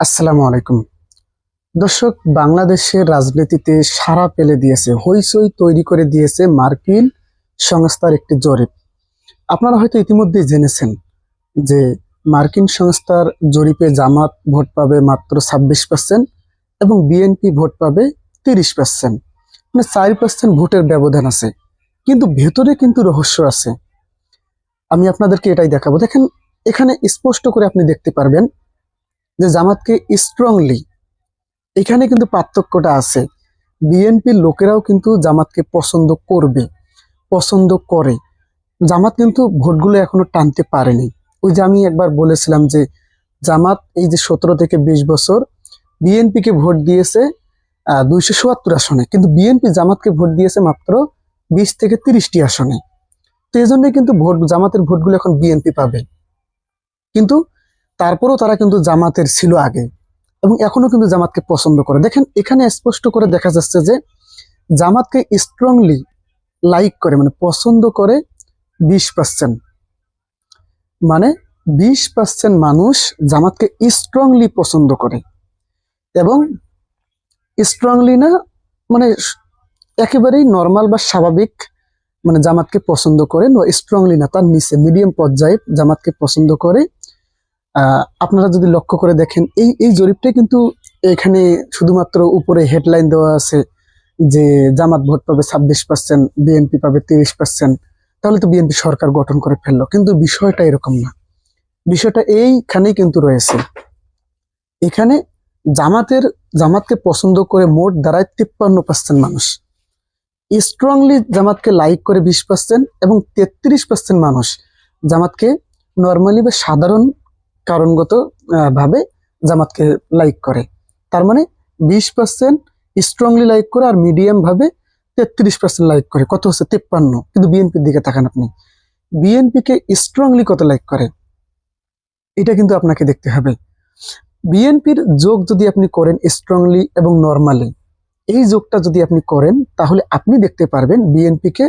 আসসালামু আলাইকুম। দর্শক, বাংলাদেশের রাজনীতিতে সারা পেলে দিয়েছে, হইচই তৈরি করে দিয়েছে মার্কিন সংস্থার একটি জরিপ। আপনারা হয়তো ইতিমধ্যে জেনেছেন যে মার্কিন সংস্থার জরিপে জামাত ভোট পাবে মাত্র ছাব্বিশ পার্সেন্ট এবং বিএনপি ভোট পাবে তিরিশ পার্সেন্ট মানে চার পার্সেন্ট ভোটের ব্যবধান আছে। কিন্তু ভেতরে কিন্তু রহস্য আছে। আমি আপনাদেরকে এটাই দেখাবো। দেখেন, এখানে স্পষ্ট করে আপনি দেখতে পারবেন যে জামাতকে স্ট্রংলি এখানে কিন্তু পার্থক্যটা আছে। বিএনপির লোকেরাও কিন্তু জামাতকে পছন্দ করবে, পছন্দ করে। জামাত কিন্তু ভোটগুলো এখনও টানতে পারেনি। ওই যে আমি একবার বলেছিলাম যে জামাত এই যে সতেরো থেকে বিশ বছর বিএনপিকে ভোট দিয়েছে দুইশো চুয়াত্তর আসনে। কিন্তু বিএনপি জামাতকে ভোট দিয়েছে মাত্র বিশ থেকে তিরিশটি আসনে। তো এই জন্যই কিন্তু ভোট, জামাতের ভোটগুলো এখন বিএনপি পাবে। কিন্তু তারপরেও তারা কিন্তু জামাতের ছিল আগে এবং এখনও কিন্তু জামাতকে পছন্দ করে। দেখেন, এখানে স্পষ্ট করে দেখা যাচ্ছে যে জামাতকে স্ট্রংলি লাইক করে মানে পছন্দ করে বিশ পার্সেন্ট মানে বিশ পার্সেন্ট মানুষ জামাতকে স্ট্রংলি পছন্দ করে এবং স্ট্রংলি না মানে একেবারেই নর্মাল বা স্বাভাবিক মানে জামাতকে পছন্দ করে স্ট্রংলি না, তার নিচে মিডিয়াম পর্যায়ে জামাতকে পছন্দ করে আপনারা যদি লক্ষ্য করে দেখেন, এই এই জরিপটা কিন্তু এখানে শুধুমাত্র উপরে হেডলাইন দেওয়া আছে যে জামাত ভোট পাবে ছাব্বিশ পার্সেন্ট বিএনপি পাবে তিরিশ পার্সেন্ট তাহলে তো বিএনপি সরকার গঠন করে ফেলল। কিন্তু বিষয়টা এরকম না। বিষয়টা এইখানেই কিন্তু রয়েছে। এখানে জামাতের, জামাতকে পছন্দ করে মোট দাঁড়ায় তিপ্পান্ন পার্সেন্ট মানুষ। স্ট্রংলি জামাতকে লাইক করে বিশ পার্সেন্ট এবং তেত্রিশ পার্সেন্ট মানুষ। জামাতকে নর্মালি বা সাধারণ কারণগত ভাবে জামাতকে লাইক করে। তার মানে বিশ পার্সেন্ট স্ট্রংলি লাইক করে আর মিডিয়াম ভাবে তেত্রিশ পার্সেন্ট লাইক করে। কত হচ্ছে? তেপ্পান্ন। কিন্তু বিএনপির দিকে তাকান আপনি। বিএনপিকে স্ট্রংলি কত লাইক করে? এটা কিন্তু আপনাকে দেখতে হবে। বিএনপির যোগ যদি আপনি করেন স্ট্রংলি এবং নর্মালি এই যোগটা যদি আপনি করেন, তাহলে আপনি দেখতে পারবেন বিএনপিকে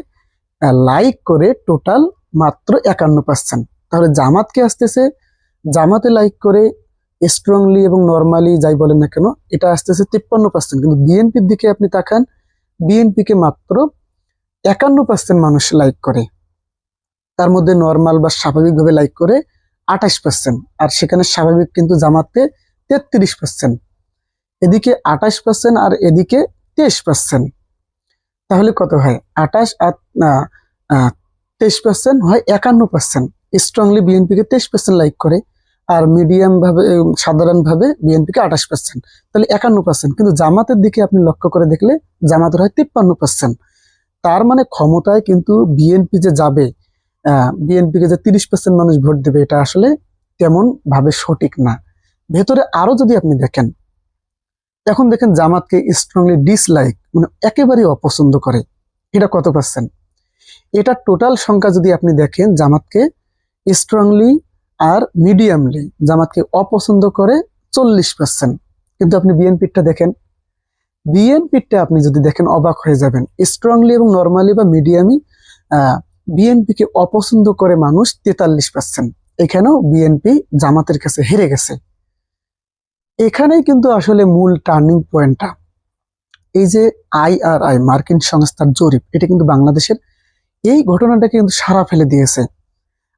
লাইক করে টোটাল মাত্র একান্ন পার্সেন্ট তাহলে জামাতকে আসতেছে জামাতে লাইক করে স্ট্রংলি এবং নর্মালি যাই বলেন না কেন, এটা আসতেছে তিপ্পান্ন পার্সেন্ট কিন্তু বিএনপির দিকে আপনি তাকান বিএনপিকে মাত্র একান্ন পার্সেন্ট মানুষ লাইক করে। তার মধ্যে নর্মাল বা স্বাভাবিকভাবে লাইক করে আঠাশ পার্সেন্ট আর সেখানে স্বাভাবিক কিন্তু জামাতে তেত্রিশ পার্সেন্ট এদিকে আঠাশ পার্সেন্ট আর এদিকে তেইশ পার্সেন্ট তাহলে কত হয়? আঠাশ আর তেইশ পার্সেন্ট হয় একান্ন পার্সেন্ট স্ট্রংলি বিএনপিকে তেইশ পার্সেন্ট লাইক করে আর মিডিয়াম ভাবে সাধারণভাবে বিএনপিকে আঠাশ পার্সেন্ট তাহলে একান্ন পার্সেন্ট কিন্তু জামাতের দিকে আপনি লক্ষ্য করে দেখলে জামাতের হয় তিপ্পান্ন পার্সেন্ট তার মানে ক্ষমতায় কিন্তু বিএনপি যে যাবে বিএনপিকে যে তিরিশ পার্সেন্ট মানুষ ভোট দেবে, এটা আসলে তেমন ভাবে সঠিক না। ভেতরে আরও যদি আপনি দেখেন, এখন দেখেন জামাতকে স্ট্রংলি ডিসলাইক মানে একেবারেই অপছন্দ করে। এটা কত পার্সেন্ট এটা টোটাল সংখ্যা যদি আপনি দেখেন জামাতকে স্ট্রংলি আর মিডিয়ামলি জামাতকে অপছন্দ করে চল্লিশ পার্সেন্ট কিন্তু আপনি বিএনপিটা দেখেন। বিএনপিটা আপনি যদি দেখেন, অবাক হয়ে যাবেন। স্ট্রংলি এবং নর্মালি বা মিডিয়ামই বিএনপিকে অপছন্দ করে মানুষ তেতাল্লিশ পার্সেন্ট এখানেও বিএনপি জামাতের কাছে হেরে গেছে। এখানেই কিন্তু আসলে মূল টার্নিং পয়েন্টটা এই যে আইআরআই মার্কিন সংস্থার জরিপ, এটা কিন্তু বাংলাদেশের এই ঘটনাটাকে কিন্তু সারা ফেলে দিয়েছে।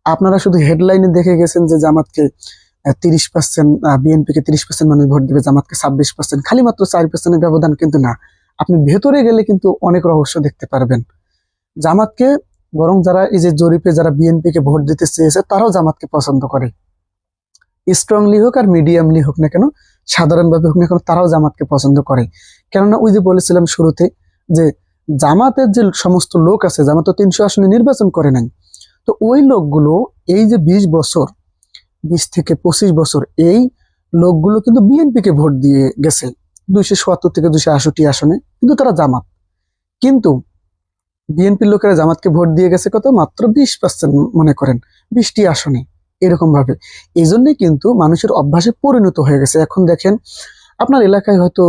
আপনারা শুধু হেডলাইনে দেখে গেছেন যে জামাতকে তিরিশ পার্সেন্ট বিএনপিকে তিরিশ পার্সেন্ট মানুষ ভোট দেবে, জামাতকে ছাব্বিশ পার্সেন্ট খালি মাত্র চার পার্সেন্টের ব্যবধান কিন্তু না। আপনি ভেতরে গেলে কিন্তু অনেক রহস্য দেখতে পারবেন। জামাতকে, বরং যারা এই যে জরিপে যারা বিএনপিকে ভোট দিতে চেয়েছে, তারাও জামাতকে পছন্দ করে। স্ট্রংলি হোক আর মিডিয়ামলি হোক না কেন, সাধারণভাবে হোক না কেন, তারাও জামাতকে পছন্দ করে। কেননা ওই যে বলেছিলাম শুরুতে যে জামাতের যে সমস্ত লোক আছে, জামাত তো তিনশো আসনে নির্বাচন করে নাই তো ওই লোকগুলো এই যে বিশ বছর, বিশ থেকে পঁচিশ বছর এই লোকগুলো কিন্তু বিএনপিকে ভোট দিয়ে গেছে। দুইশো সত্তর থেকে দুইশো আষট্টি আসনে, কিন্তু তারা জামাত। কিন্তু বিএনপির লোকেরা জামাতকে ভোট দিয়ে গেছে কত? মাত্র বিশ পার্সেন্ট মনে করেন, বিশটি আসনে এরকম ভাবে এই জন্যই কিন্তু মানুষের অভ্যাসে পরিণত হয়ে গেছে। এখন দেখেন, আপনার এলাকায় হয়তো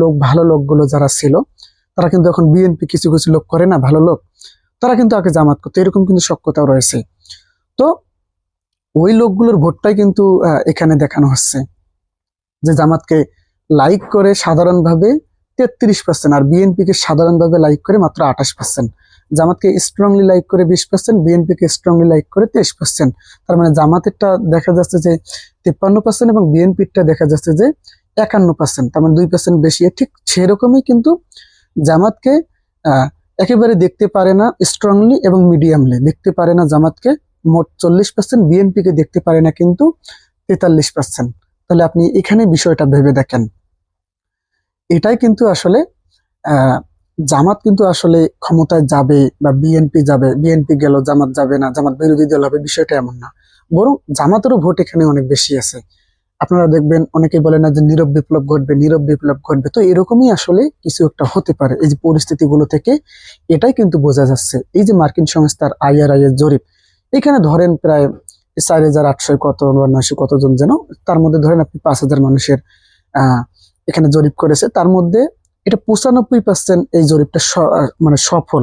লোক, ভালো লোকগুলো যারা ছিল, তারা কিন্তু এখন বিএনপি কিছু কিছু লোক করে না, ভালো লোক। তারা কিন্তু আগে জামাত করতো, এরকম কিন্তু সক্ষতাও রয়েছে। তো ওই লোকগুলোর ভোটটাই কিন্তু এখানে দেখানো হচ্ছে। যে জামাতকে লাইক করে সাধারণভাবে তেত্রিশ পার্সেন্ট আর বিএনপিকে সাধারণভাবে লাইক করে মাত্র আঠাশ পার্সেন্ট জামাতকে স্ট্রংলি লাইক করে বিশ পার্সেন্ট বিএনপিকে স্ট্রংলি লাইক করে তেইশ পার্সেন্ট তার মানে জামাতেরটা দেখা যাচ্ছে যে তিপ্পান্ন পার্সেন্ট এবং বিএনপিরটা দেখা যাচ্ছে যে একান্ন পার্সেন্ট তার মানে দুই পার্সেন্ট বেশি। ঠিক সেরকমই কিন্তু জামাতকে একেবারে দেখতে পারে না স্ট্রংলি এবং মিডিয়ামলি দেখতে পারে না জামাতকে, মোট চল্লিশ পার্সেন্ট বিএনপিকে দেখতে পারে না কিন্তু তেতাল্লিশ পার্সেন্ট তাহলে আপনি এখানে বিষয়টা ভেবে দেখেন। এটাই কিন্তু আসলে জামাত কিন্তু আসলে ক্ষমতায় যাবে বা বিএনপি যাবে বিএনপি গেল, জামাত যাবে না, জামাত বিরোধী দল হবে, বিষয়টা এমন না। বরং জামাতেরও ভোট এখানে অনেক বেশি আছে। আপনারা দেখবেন অনেকে বলে না যে নীরব বিপ্লব ঘটবে, নীরব বিপ্লব ঘটবে। তো এরকমই আসলে কিছু একটা হতে পারে। এই যে পরিস্থিতিগুলো থেকে এটাই কিন্তু বোঝা যাচ্ছে। এই যে মার্কিন সংস্থার আইআরআই এর জরিপ, এখানে ধরেন প্রায় চার হাজার আটশো কত বা নয়শো কতজন যেন, তার মধ্যে ধরেন আপনি পাঁচ হাজার মানুষের এখানে জরিপ করেছে। তার মধ্যে এটা পঁচানব্বই পার্সেন্ট এই জরিপটা মানে সফল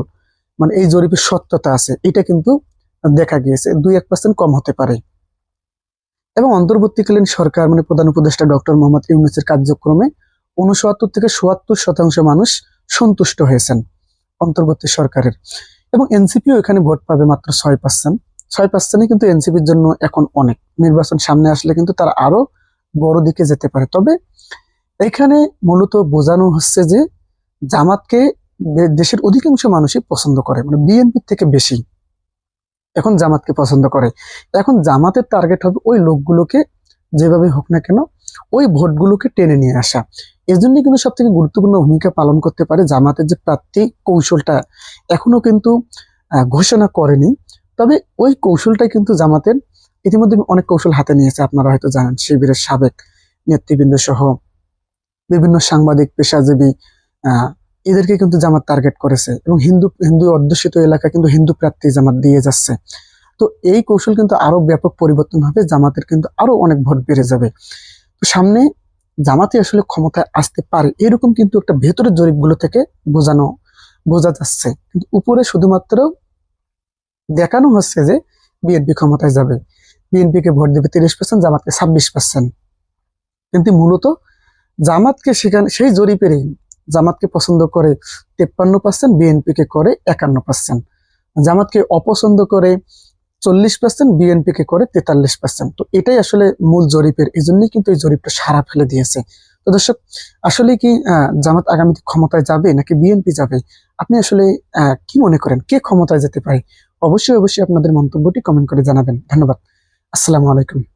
মানে এই জরিপের সত্যতা আছে। এটা কিন্তু দেখা গিয়েছে। দুই এক পার্সেন্ট কম হতে পারে। এবং অন্তর্বর্তীকালীন সরকার মানে প্রধান উপদেষ্টা ডক্টর মোহাম্মদ ইউনুসের কার্যক্রমে উনসত্তর থেকে সোয়াত্তর শতাংশ মানুষ সন্তুষ্ট হয়েছেন অন্তর্বর্তী সরকারের। এবং এনসিপিও এখানে ভোট পাবে মাত্র ছয় পার্সেন্ট ছয় পার্সেন্টই কিন্তু এনসিপির জন্য এখন অনেক। নির্বাচন সামনে আসলে কিন্তু তারা আরও বড় দিকে যেতে পারে। তবে এখানে মূলত বোঝানো হচ্ছে যে জামাতকে দেশের অধিকাংশ মানুষই পছন্দ করে মানে বিএনপির থেকে বেশি। এখন জামাতকে পছন্দ করে। এখন জামাতের টার্গেট হবে ওই লোকগুলোকে যেভাবে হোক না কেন ওই ভোটগুলোকে টেনে নিয়ে আসা। এর জন্য কিন্তু সব থেকে গুরুত্বপূর্ণ ভূমিকা পালন করতে পারে জামাতের যে প্রার্থী কৌশলটা এখনও কিন্তু ঘোষণা করেনি। তবে ওই কৌশলটাই কিন্তু জামাতের ইতিমধ্যে অনেক কৌশল হাতে নিয়েছে। আপনারা হয়তো জানেন শিবিরের সাবেক নেতৃবৃন্দ সহ বিভিন্ন সাংবাদিক, পেশাজীবী এদেরকে কিন্তু জামাত টার্গেট করেছে এবং হিন্দু হিন্দু অধ্যুষিত এলাকা কিন্তু হিন্দু প্রার্থী জামাত দিয়ে যাচ্ছে। তো এই কৌশল কিন্তু আরও ব্যাপক পরিবর্তন হবে, জামাতের কিন্তু আরও অনেক ভোট বেড়ে যাবে। সামনে জামাতে আসলে ক্ষমতায় আসতে পারে, এরকম কিন্তু একটা ভেতরের জরিপগুলো থেকে বোঝানো, বোঝা যাচ্ছে। কিন্তু উপরে শুধুমাত্র দেখানো হচ্ছে যে বিএনপি ক্ষমতায় যাবে। বিএনপি কে ভোট দেবে তিরিশ পার্সেন্ট জামাতকে ছাব্বিশ পার্সেন্ট কিন্তু মূলত জামাতকে সেখানে, সেই জরিপেরই জামাতকে পছন্দ করে তেপ্পান্ন পার্সেন্ট বিএনপি কে করে একান্ন পার্সেন্ট জামাতকে অপছন্দ করে চল্লিশ পার্সেন্ট বিএনপি কে করে তেতাল্লিশ পার্সেন্ট তো এটাই আসলে মূল জরিপের এই জন্যই কিন্তু এই জরিপটা সারা ফেলে দিয়েছে। তো দর্শক আসলে কি জামাত আগামীতে ক্ষমতায় যাবে নাকি বিএনপি যাবে? আপনি আসলে কি মনে করেন? কে ক্ষমতায় যেতে পারে? অবশ্যই অবশ্যই আপনাদের মন্তব্যটি কমেন্ট করে জানাবেন। ধন্যবাদ। আসসালামু আলাইকুম।